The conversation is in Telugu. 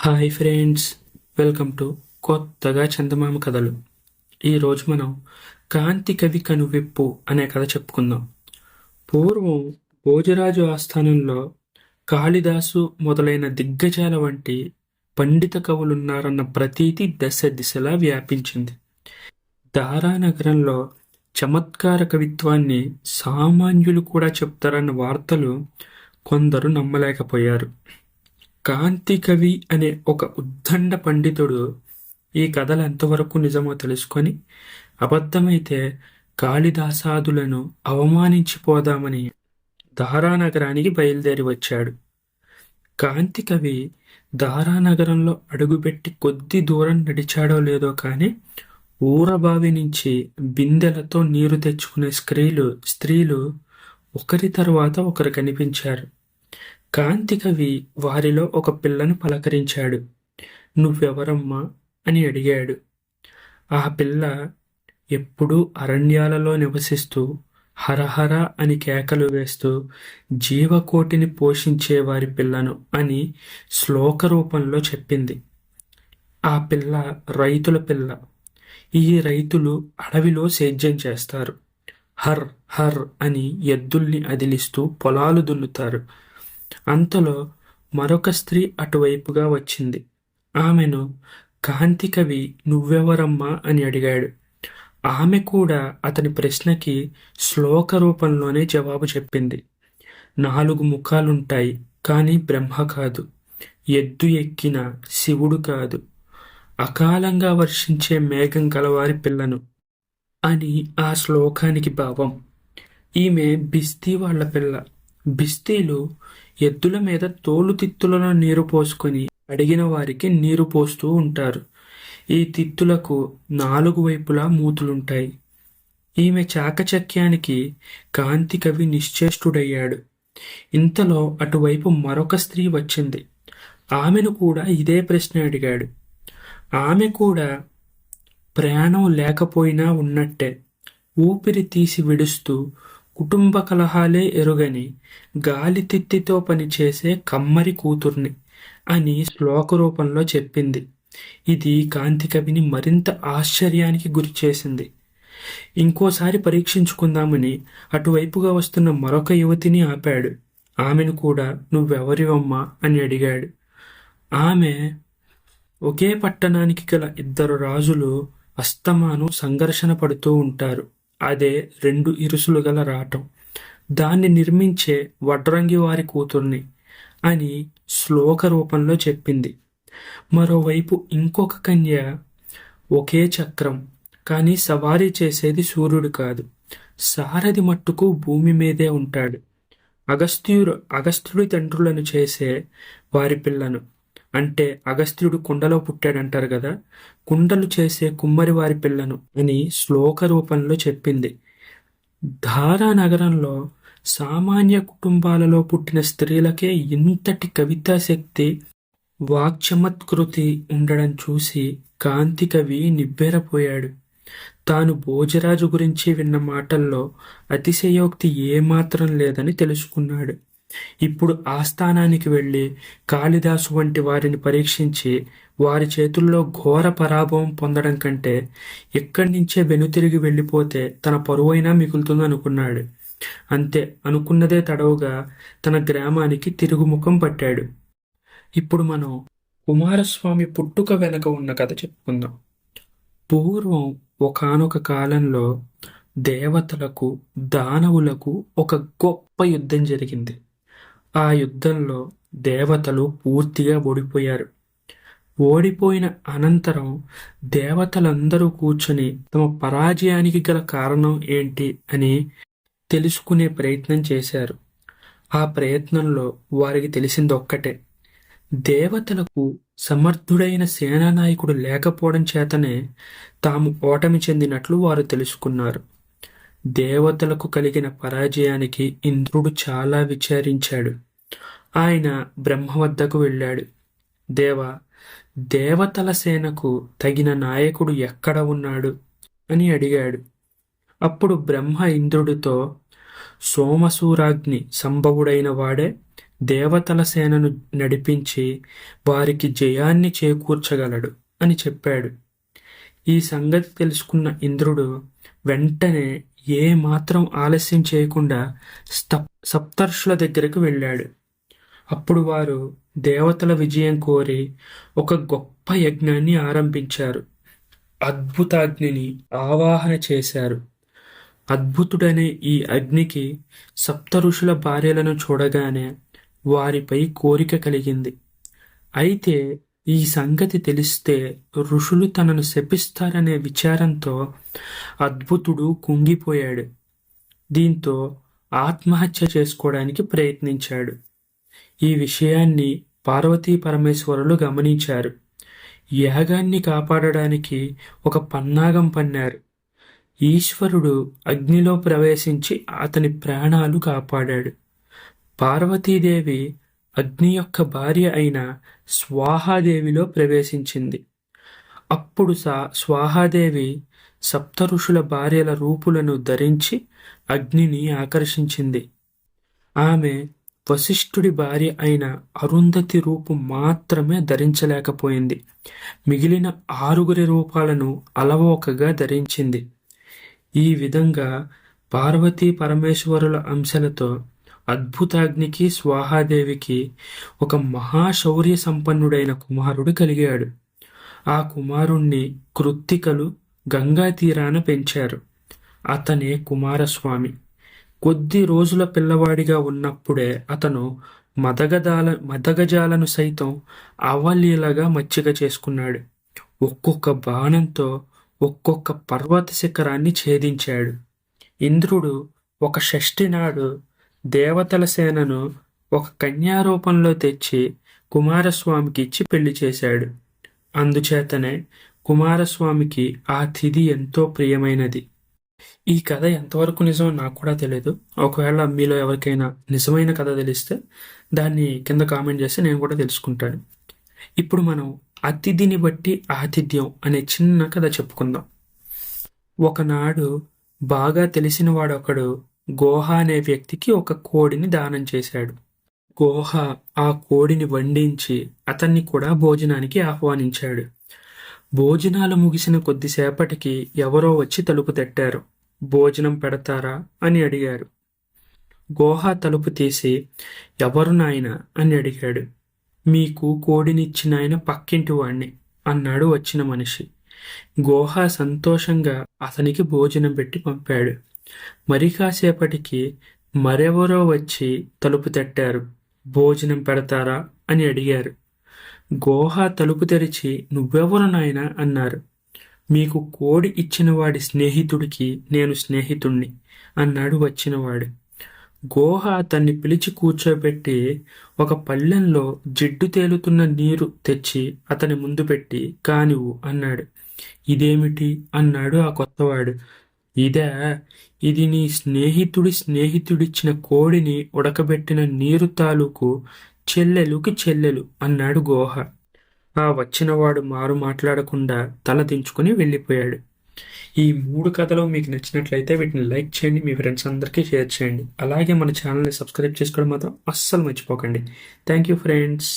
హాయ్ ఫ్రెండ్స్ వెల్కమ్ టు కొత్తగా చందమామ కథలు. ఈరోజు మనం కాంతి కవి కనువిప్పు అనే కథ చెప్పుకుందాం. పూర్వం భోజరాజు ఆస్థానంలో కాళిదాసు మొదలైన దిగ్గజాల వంటి పండిత కవులున్నారన్న ప్రతీతి దశ దిశలా వ్యాపించింది. దారా నగరంలో చమత్కార కవిత్వాన్ని సామాన్యులు కూడా చెప్తారన్న వార్తలు కొందరు నమ్మలేకపోయారు. కాంతి కవి అనే ఒక ఉద్దండ పండితుడు ఈ కథలు ఎంతవరకు నిజమో తెలుసుకొని అబద్ధమైతే కాళిదాసాదులను అవమానించిపోదామని దారానగరానికి బయలుదేరి వచ్చాడు. కాంతి కవి దారానగరంలో అడుగుపెట్టి కొద్ది దూరం నడిచాడో లేదో కానీ ఊరబావి నుంచి బిందెలతో నీరు తెచ్చుకునే స్త్రీలు స్త్రీలు ఒకరి తర్వాత ఒకరు కనిపించారు. కాంతి కవి వారిలో ఒక పిల్లను పలకరించాడు. నువ్వెవరమ్మా? అని అడిగాడు. ఆ పిల్ల ఎప్పుడూ అరణ్యాలలో నివసిస్తూ హరహర అని కేకలు వేస్తూ జీవకోటిని పోషించే వారి పిల్లను అని శ్లోక రూపంలో చెప్పింది. ఆ పిల్ల రైతుల పిల్ల. ఈ రైతులు అడవిలో సేద్యం చేస్తారు. హర్ హర్ అని ఎద్దుల్ని అదిలిస్తూ పొలాలు దున్నుతారు. అంతలో మరొక స్త్రీ అటువైపుగా వచ్చింది. ఆమెను కాంతి కవి నువ్వెవరమ్మా? అని అడిగాడు. ఆమె కూడా అతని ప్రశ్నకి శ్లోక రూపంలోనే జవాబు చెప్పింది. నాలుగు ముఖాలుంటాయి కానీ బ్రహ్మ కాదు. ఎద్దు ఎక్కిన శివుడు కాదు. అకాలంగా వర్షించే మేఘం కలవారి పిల్లను అని ఆ శ్లోకానికి భావం. ఈమె బిస్తీ వాళ్ళ పిల్ల. బిస్తీలు ఎద్దుల మీద తోలు తిత్తులను నీరు పోసుకొని అడిగిన వారికి నీరు పోస్తూ ఉంటారు. ఈ తిత్తులకు నాలుగు వైపులా మూతులుంటాయి. ఈమె చాకచక్యానికి కాంతి కవి నిశ్చేష్టుడయ్యాడు. ఇంతలో అటువైపు మరొక స్త్రీ వచ్చింది. ఆమెను కూడా ఇదే ప్రశ్న అడిగాడు. ఆమె కూడా ప్రయాణం లేకపోయినా ఉన్నట్టే ఊపిరి తీసి విడుస్తూ కుటుంబ కలహాలే ఎరుగని గాలి తిత్తితో పనిచేసే కమ్మరి కూతుర్ని అని శ్లోక రూపంలో చెప్పింది. ఇది కాంతి కవిని మరింత ఆశ్చర్యానికి గురి చేసింది. ఇంకోసారి పరీక్షించుకుందామని అటువైపుగా వస్తున్న మరొక యువతిని ఆపాడు. ఆమెను కూడా నువ్వెవరివమ్మా అని అడిగాడు. ఆమె ఒకే పట్టణానికి గల ఇద్దరు రాజులు అస్తమాను సంఘర్షణ పడుతూ ఉంటారు. అదే రెండు ఇరుసులు గల రాటం. దాన్ని నిర్మించే వడ్రంగి వారి కూతుర్ని అని శ్లోక రూపంలో చెప్పింది. మరోవైపు ఇంకొక కన్య ఒకే చక్రం కానీ సవారీ చేసేది సూర్యుడు కాదు. సారథి మట్టుకు భూమి మీదే ఉంటాడు. అగస్త్యుడు అగస్త్యుడి తండ్రులను చేసే వారి పిల్లను. అంటే అగస్త్యుడు కుండలో పుట్టాడంటారు కదా కుండలు చేసే కుమ్మరి వారి పిల్లను అని శ్లోక రూపంలో చెప్పింది. ధారా నగరంలో సామాన్య కుటుంబాలలో పుట్టిన స్త్రీలకే ఇంతటి కవితా శక్తి వాక్చమత్కృతి ఉండడం చూసి కాంతి కవి నిబ్బెరపోయాడు. తాను భోజరాజు గురించి విన్న మాటల్లో అతిశయోక్తి ఏమాత్రం లేదని తెలుసుకున్నాడు. ఇప్పుడు ఆస్థానానికి వెళ్ళి కాళిదాసు వంటి వారిని పరీక్షించి వారి చేతుల్లో ఘోర పరాభవం పొందడం కంటే ఇక్కడి నుంచే వెనుతిరిగి వెళ్ళిపోతే తన పరువైనా మిగులుతుందనుకున్నాడు. అంతే అనుకున్నదే తడవుగా తన గ్రామానికి తిరుగుముఖం పట్టాడు. ఇప్పుడు మనం కుమారస్వామి పుట్టుక వెనక ఉన్న కథ చెప్పుకుందాం. పూర్వం ఒకనొక కాలంలో దేవతలకు దానవులకు ఒక గొప్ప యుద్ధం జరిగింది. ఆ యుద్ధంలో దేవతలు పూర్తిగా ఓడిపోయారు. ఓడిపోయిన అనంతరం దేవతలందరూ కూర్చొని తమ పరాజయానికి గల కారణం ఏంటి అని తెలుసుకునే ప్రయత్నం చేశారు. ఆ ప్రయత్నంలో వారికి తెలిసింది ఒక్కటే దేవతలకు సమర్థుడైన సేనానాయకుడు లేకపోవడం చేతనే తాము ఓటమి చెందినట్లు వారు తెలుసుకున్నారు. దేవతలకు కలిగిన పరాజయానికి ఇంద్రుడు చాలా విచారించాడు. ఆయన బ్రహ్మ వద్దకు వెళ్ళాడు. దేవ దేవతల సేనకు తగిన నాయకుడు ఎక్కడ ఉన్నాడు? అని అడిగాడు. అప్పుడు బ్రహ్మ ఇంద్రుడితో సోమసూరాగ్ని సంభవుడైన వాడే దేవతల సేనను నడిపించి వారికి జయాన్ని చేకూర్చగలడు అని చెప్పాడు. ఈ సంగతి తెలుసుకున్న ఇంద్రుడు వెంటనే ఏ మాత్రం ఆలస్యం చేయకుండా సప్తర్షుల దగ్గరకు వెళ్ళాడు. అప్పుడు వారు దేవతల విజయం కోరి ఒక గొప్ప యజ్ఞాన్ని ఆరంభించారు. అద్భుతాగ్నిని ఆవాహన చేశారు. అద్భుతుడనే ఈ అగ్నికి సప్త ఋషుల భార్యలను చూడగానే వారిపై కోరిక కలిగింది. అయితే ఈ సంగతి తెలిస్తే ఋషులు తనను శపిస్తారనే విచారంతో అద్భుతుడు కుంగిపోయాడు. దీంతో ఆత్మహత్య చేసుకోవడానికి ప్రయత్నించాడు. ఈ విషయాన్ని పార్వతీ పరమేశ్వరులు గమనించారు. యాగాన్ని కాపాడడానికి ఒక పన్నాగం పన్నారు. ఈశ్వరుడు అగ్నిలో ప్రవేశించి అతని ప్రాణాలు కాపాడాడు. పార్వతీదేవి అగ్ని యొక్క భార్య అయిన స్వాహాదేవిలో ప్రవేశించింది. అప్పుడు సా స్వాహాదేవి సప్త ఋషుల భార్యల రూపులను ధరించి అగ్నిని ఆకర్షించింది. ఆమె వశిష్ఠుడి భార్య అయిన అరుంధతి రూపు మాత్రమే ధరించలేకపోయింది. మిగిలిన ఆరుగురి రూపాలను అలవోకగా ధరించింది. ఈ విధంగా పార్వతీ పరమేశ్వరుల అంశాలతో అద్భుతాగ్నికి స్వాహాదేవికి ఒక మహాశౌర్య సంపన్నుడైన కుమారుడు కలిగాడు. ఆ కుమారుణ్ణి కృత్తికలు గంగా తీరాన పెంచారు. అతనే కుమారస్వామి. కొద్ది రోజుల పిల్లవాడిగా ఉన్నప్పుడే అతను మదగదాల మదగజాలను సైతం అవలీలగా మచ్చిక చేసుకున్నాడు. ఒక్కొక్క బాణంతో ఒక్కొక్క పర్వత శిఖరాన్ని ఛేదించాడు. ఇంద్రుడు ఒక షష్ఠి నాడు దేవతల సేనను ఒక కన్యారూపంలో తెచ్చి కుమారస్వామికి ఇచ్చి పెళ్ళి చేశాడు. అందుచేతనే కుమారస్వామికి ఆ తిథి ఎంతో ప్రియమైనది. ఈ కథ ఎంతవరకు నిజమో నాకు కూడా తెలియదు ఒకవేళ మీలో ఎవరికైనా నిజమైన కథ తెలిస్తే దాన్ని కింద కామెంట్ చేస్తే నేను కూడా తెలుసుకుంటాను. ఇప్పుడు మనం అతిథిని బట్టి ఆతిథ్యం అనే చిన్న కథ చెప్పుకుందాం. ఒకనాడు బాగా తెలిసిన వాడొకడు గోహ అనే వ్యక్తికి ఒక కోడిని దానం చేశాడు. గోహ ఆ కోడిని వండించి అతన్ని కూడా భోజనానికి ఆహ్వానించాడు. భోజనాలు ముగిసిన కొద్దిసేపటికి ఎవరో వచ్చి తలుపు తట్టారు. భోజనం పెడతారా? అని అడిగారు. గోహ తలుపు తీసి ఎవరు నాయన? అని అడిగాడు. మీకు కోడినిచ్చిన ఆయన పక్కింటి వాణ్ణి అన్నాడు వచ్చిన మనిషి. గోహ సంతోషంగా అతనికి భోజనం పెట్టి పంపాడు. మరి కాసేపటికి మరెవరో వచ్చి తలుపు తట్టారు. భోజనం పెడతారా? అని అడిగారు. గోహ తలుపు తెరిచి నువ్వెవరు నాయన? అన్నారు. మీకు కోడి ఇచ్చిన వాడి స్నేహితుడికి నేను స్నేహితుణ్ణి అన్నాడు వచ్చినవాడు. గోహ తన్ని పిలిచి కూర్చోబెట్టి ఒక పళ్ళెంలో జిడ్డు తేలుతున్న నీరు తెచ్చి అతని ముందు పెట్టి కానివు అన్నాడు. ఇదేమిటి? అన్నాడు ఆ కొత్తవాడు. ఇదే ఇది నీ స్నేహితుడి స్నేహితుడిచ్చిన కోడిని ఉడకబెట్టిన నీరు తాలూకు చెల్లెలుకి చెల్లెలు అన్నాడు గోహ. ఆ వచ్చినవాడు మారు మాట్లాడకుండా తల దించుకుని వెళ్ళిపోయాడు. ఈ మూడు కథలు మీకు నచ్చినట్లయితే వీటిని లైక్ చేయండి మీ ఫ్రెండ్స్ అందరికీ షేర్ చేయండి. అలాగే మన ఛానల్ని సబ్స్క్రైబ్ చేసుకోవడం మాత్రం అస్సలు మర్చిపోకండి. Thank you friends.